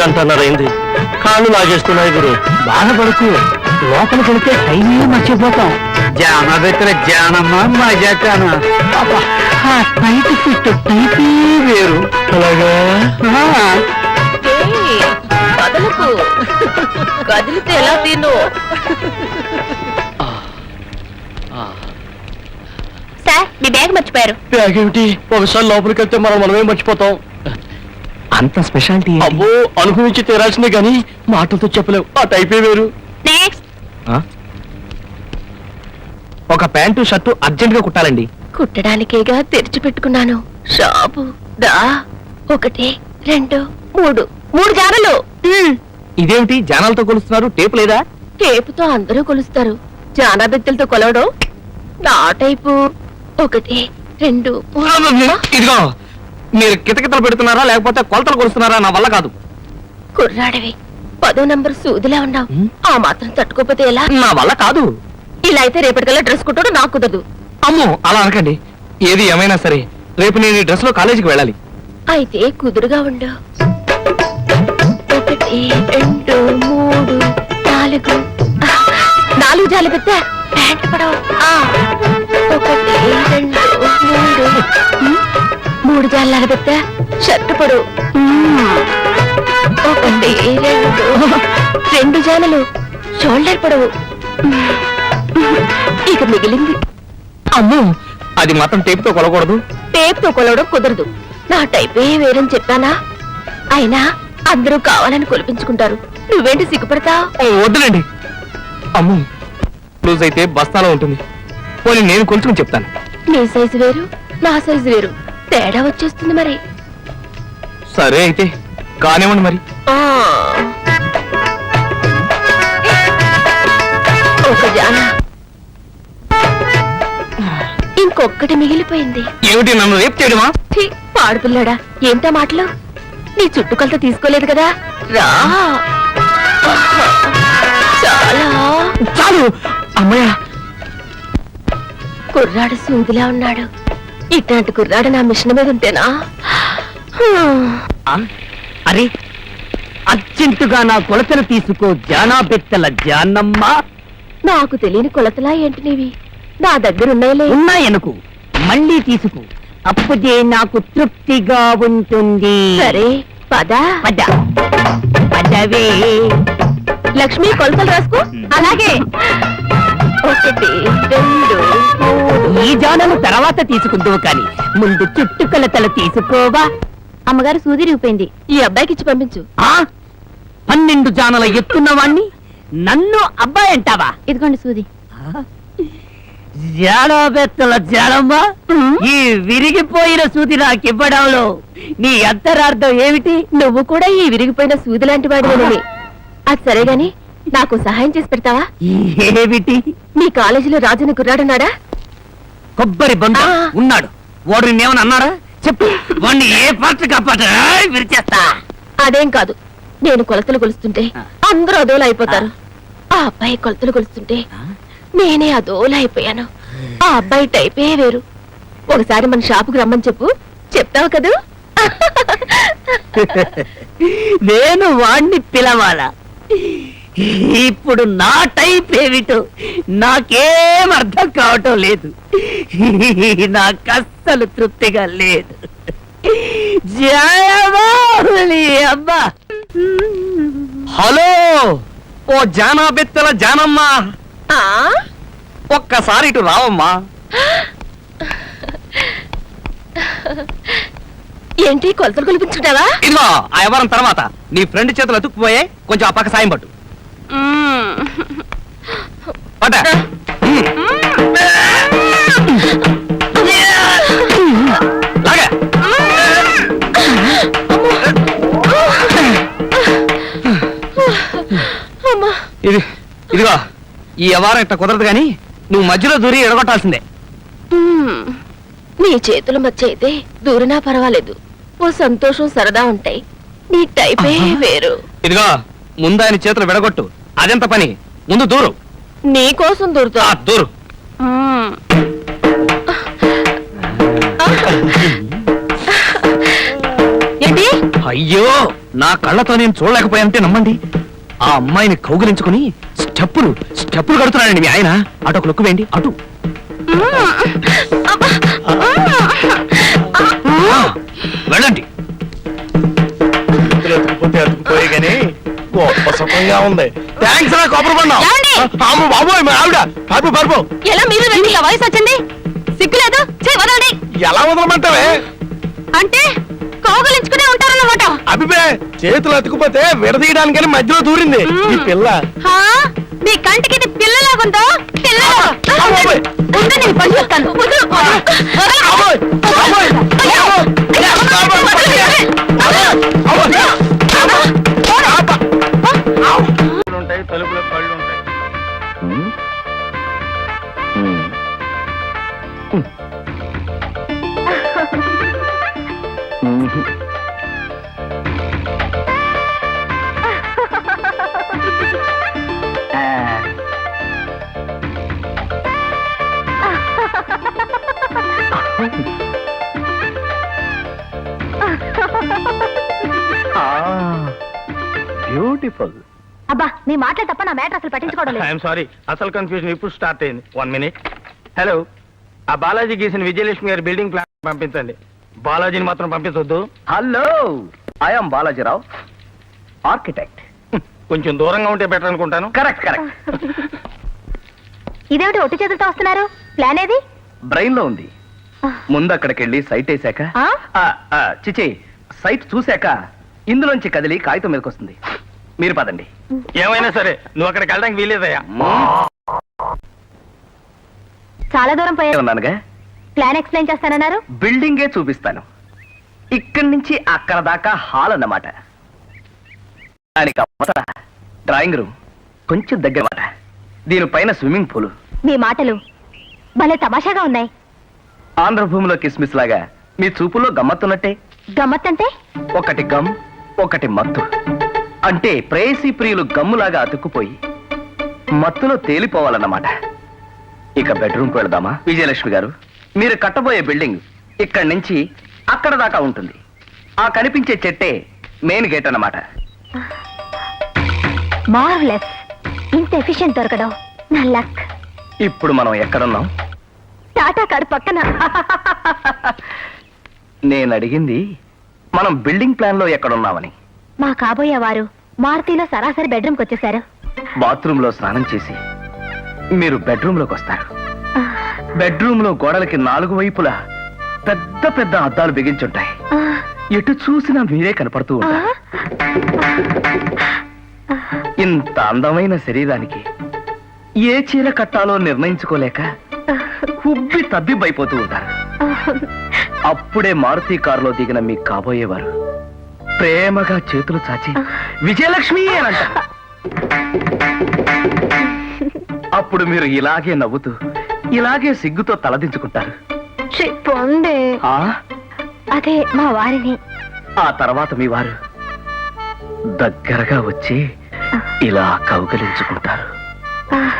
గంటన్నర అయింది కాళ్ళు లాగేస్తున్నాయి గురు. బాధపడుకు. లోపలికి వెళితే టైమే మర్చిపోతాం. జాన దగ్గర జానమ్మ మజాకాన టైట్ ఫిట్ టైపే వేరు. అలాగా? కదలకు కదిలితే ఎలా తిను? సార్ మీ బ్యాగ్ మర్చిపోయారు. బ్యాగ్ ఏమిటి? ఒకసారి లోపలికి వెళ్తే మనం మనమే మర్చిపోతాం. అంత స్పెషాలిటీ అబ్బో అనుభవించి తీరాల్సిందే కానీ మాటలతో చెప్పలేవు. ఆ టైపే వేరు. నెక్స్ట్ ఒక ప్యాంటు షర్టు అర్జెంట్గా కుట్టాలండి. కుట్టడానికేగా తెరిచి పెట్టుకున్నాను షాపు దా ఒకటి రెండు మూడు. మూడు జానలు. ఇదేమిటి? జానాలతో కొలుస్తున్నారు టేప్ లేదా? టేపుతో అందరూ కొలుస్తారు. జానా బెత్తలతో కొలవడం నా టైపు. ఒకటి రెండు మూడు. ఇదిగో. మీరు కితకితలు పెడుతున్నారా లేకపోతే కొలతలు కొలుస్తున్నారా నా వల్ల కాదు. కుర్రాడివి పదో నంబర్ సూదిలా ఉన్నావు. ఆ మాత్రం తట్టుకోపోతే ఎలా? నా వల్ల కాదు. ఇలా అయితే రేపటికల్లా డ్రెస్ కుట్టడం నాకు కుదరదు. అమ్మో అలా అనకండి. ఏది ఏమైనా సరే రేపు నేను ఈ డ్రెస్లో కాలేజీకి వెళ్ళాలి. అయితే కుదురుగా ఉండు. ఒకటి రెండు మూడు నాలుగు. నాలుగు జాలి పెద్ద ప్యాంట్ పడవ. ఒకటి రెండు మూడు. మూడు పెద్ద షర్ట్ పొడవు ఉమ్, ఒకటి రెండు రెండు జాలలు షోల్డర్ పొడవు. ఇక మిగిలింది. అమ్మో అది మాత్రం టేప్తో కొలకూడదు టేప్తో కొలవడం కుదరదు. నా టైపే వేరని చెప్పానా? అయినా అందరూ కావాలని కొలిపించుకుంటారు. నువ్వేంటి సిగ్గుపడతా వద్దులేండి. అమ్మో లూజ్ అయితే బస్తాలో ఉంటుంది. పోనీ నేను కొలుచుకుని చెప్తాను. నీ సైజు వేరు నా సైజు వేరు. తేడా వచ్చేస్తుంది మరి. సరే అయితే కానివ్వండి మరి. ఆ. ఒక జాన. ఇంకొక్కటి మిగిలిపోయింది. ఏమిటి నన్ను రేపు చేయడమా? పాడుపిల్లాడా ఏంటా మాటలు? నీ చుట్టుకొలత తీసుకోలేదు కదా? రా. చాలా. చాలు! అమ్మయ్య. కుర్రాడు సూదిలా ఉన్నాడు. ఇట్లాంటి కుర్రాడు నా మిషన్ మీద ఉంటేనా. అరే అర్జెంటుగా నా కొలతలు తీసుకో జానా బెత్తల జానమ్మ. నాకు తెలియని కొలతలా ఏంటి నీవి? నా దగ్గర ఉన్నాయిలే. ఉన్నాయనుకు మళ్ళీ తీసుకో. అప్పుడే నాకు తృప్తిగా ఉంటుంది. సరే పద. పద. పదవే. లక్ష్మి కొలతలు రాసుకో. అలాగే. ఒకటి రెండు మూడు. ఈ జానము తర్వాత తీసుకుందువు కాని ముందు చుట్టుకొలతలు తీసుకోవా? అమ్మగారు సూది రిగిపోయింది ఈ అబ్బాయికి ఇచ్చి పంపించు. ఆ? పన్నెండు జానల ఎత్తున్నవాణ్ణి నన్ను అబ్బాయి అంటావా? ఇదిగోండి సూది. జాడబెత్తల జాడమ్మ ఈ విరిగిపోయిన సూది నాకివ్వడంలో నీ అంతరార్థం ఏమిటి? నువ్వు కూడా ఈ విరిగిపోయిన సూది లాంటి వాడివేనని. అది సరే గాని నాకు సహాయం చేసి పెడతావా? ఏమిటి మీ కాలేజీలో రాజుని కుర్రాడున్నాడా కొబ్బరి ఆ. ఉన్నాడు. వాడు నిన్నేమని అన్నారా? చెప్పు. వాడిని ఏ పాత్ర కాపాట విరిచేస్తా. అదేం కాదు. నేను కొలతలు కొలుస్తుంటే అందరూ అదోలా అయిపోతారు. ఆ అబ్బాయి కొలతలు కొలుస్తుంటే నేనే అదోలా అయిపోయాను. ఆ అబ్బాయి టైపే వేరు. ఒకసారి మన షాపుకి రమ్మని చెప్పు. చెప్తావు కదూ? నేను వాణ్ణి పిలవాలా. ఇప్పుడు నా టైప్ ఏమిటో నాకేం అర్థం కావటం లేదు. నాకు అస్సలు తృప్తిగా లేదు. అబ్బా! హలో! ఓ జానా బెత్తల జానమ్మ! ఆ? ఒక్కసారి ఇటు రావమ్మా. ఏంటి కొలతలు కొలిపించుకుంటావా ఇదిగో ఆ వ్యవహారం తర్వాత నీ ఫ్రెండ్ చేతులు అతుక్కుపోయే కొంచెం ఆ పక్క సాయం పట్టు. ఇది ఇదిగో. ఈ వ్యవహారం ఇట్లా కుదరదు కానీ నువ్వు మధ్యలో దూరి ఎడగొట్టాల్సిందే. నీ చేతుల మధ్య అయితే దూరినా పర్వాలేదు. ఓ సంతోషం సరదా ఉంటాయి. నీ టైపే వేరు. ఇదిగో ముందు ఆయన చేతులు విడగొట్టు. అదెంత పని? ముందు దూరు. నీ కోసం దూరుతా. ఆ, దూరు. ఏంటి? అయ్యో నా కళ్ళతో నేను చూడలేకపోయానంటే నమ్మండి. ఆ అమ్మాయిని కౌగిలించుకుని స్టెప్పులు స్టెప్పులు కడుతున్నాడండి మీ ఆయన. అటు ఒక లుక్కు వేయండి అటు. ఆ, గొప్ప సుఖంగా ఉంది. థ్యాంక్స్ రా కొబ్బరి బండం. ఏమండి? అమ్మ బాబోయ్ మా ఆవిడ. పరుపు పరుపు ఎలా మీరు రండి ఇలా వయసు వచ్చింది? సిగ్గులేదు? చే వదలండి. ఎలా వదలమంటావే? అంటే కౌగలించుకునే ఉంటారన్నమాట. అభిపే చేతులు అతుకుపోతే విడదీయడానికని మధ్యలో దూరింది. ఈ పిల్ల. హా? మీ కంటికి ఇది పిల్లలాగుందో? పిల్ల అమ్మోయ్. ఉండు నేను పని చెప్తాను వదలు, బ్యూటిఫుల్ అబ్బా నీ మాటలు తప్ప నా మ్యాటర్ అసలు పట్టించుకోవడం లేదు. ఐఎమ్ సారీ అసలు కన్ఫ్యూజన్ ఇప్పుడు స్టార్ట్ అయింది. వన్ మినిట్ హలో ఆ బాలాజీ గీసిన విజయలక్ష్మి గారి బిల్డింగ్ ప్లాన్ పంపించండి. బాలాజీని మాత్రం పంపించొద్దు. హలో! ఐఎమ్ బాలాజీరావు ఆర్కిటెక్ట్ కొంచెం దూరంగా ఉంటే బెటర్ అనుకుంటాను. కరెక్ట్ కరెక్ట్ ఇదేమిటి ఒట్టి చేతులతో వస్తున్నారు? ప్లాన్ ఏది? బ్రెయిన్లో ఉంది. ముందు అక్కడికి వెళ్ళి సైట్ వేసాక ఆ? ఆ, ఆ, చిచి సైట్ చూశాక ఇందులోంచి కదిలి కాగితం మీదకి వస్తుంది మీరు పదండి. ఏమైనా సరే నువ్వు అక్కడికి వెళ్ళడానికి వీలేదయ్యా చాలా దూరం పోయే ఉన్నానుగా ప్లాన్ ఎక్స్ప్లెయిన్ చేస్తానన్నారు. బిల్డింగే చూపిస్తాను. ఇక్కడి నుంచి అక్కడ దాకా హాల్ అన్నమాట. దానికి అవతల డ్రాయింగ్ రూమ్ కొంచెం దగ్గర మాట దీనిపైన స్విమ్మింగ్ పూల్. మీ మాటలు భలే తమాషాగా ఉన్నాయి. ఆంధ్రభూమిలో కిస్మిస్ లాగా మీ చూపులో గమ్మత్తున్నట్టే. గమ్మత్తంటే? ఒకటి గమ్ ఒకటి మత్తు. అంటే ప్రేయసీ ప్రియులు గమ్ములాగా అతుక్కుపోయి మత్తులో తేలిపోవాలన్నమాట. ఇక బెడ్రూమ్కి వెళదామా? విజయలక్ష్మి గారు మీరు కట్టబోయే బిల్డింగ్ ఇక్కడి నుంచి అక్కడ దాకా ఉంటుంది. ఆ కనిపించే చెట్టే మెయిన్ గేట్ అన్నమాట. మార్వెలస్ ఇంత ఎఫిషియెంట్ దొరకడం. నా లక్. ఇప్పుడు మనం ఎక్కడున్నాం? టాటా కారు పక్కన. నేను అడిగింది మనం బిల్డింగ్ ప్లాన్లో ఎక్కడున్నామని. మా కాబోయే వారు మారుతిలో సరాసరి బెడ్రూమ్కి వచ్చేసారు బాత్రూమ్లో స్నానం చేసి మీరు బెడ్రూమ్లోకి వస్తారు. బెడ్రూమ్లో గోడలకి నాలుగు వైపులా పెద్ద పెద్ద అద్దాలు బిగించుంటాయి. ఎటు చూసినా మీరే కనపడుతూ ఉంటారు. ఇంత అందమైన శరీరానికి ఏ చీర కట్టాలో నిర్ణయించుకోలేక ఉబ్బి తబ్బిబ్బైపోతూ ఉంటారు. అప్పుడే మారుతి కారులో దిగిన మీ కాబోయేవారు ప్రేమగా చేతులు చాచి విజయలక్ష్మి అని అంటారు. అప్పుడు మీరు ఇలాగే నవ్వుతూ ఇలాగే సిగ్గుతో తలదించుకుంటారు. అదే మా వారిని. ఆ తర్వాత మీ వారు దగ్గరగా వచ్చి ఇలా కౌగలించుకుంటారు. ఆ.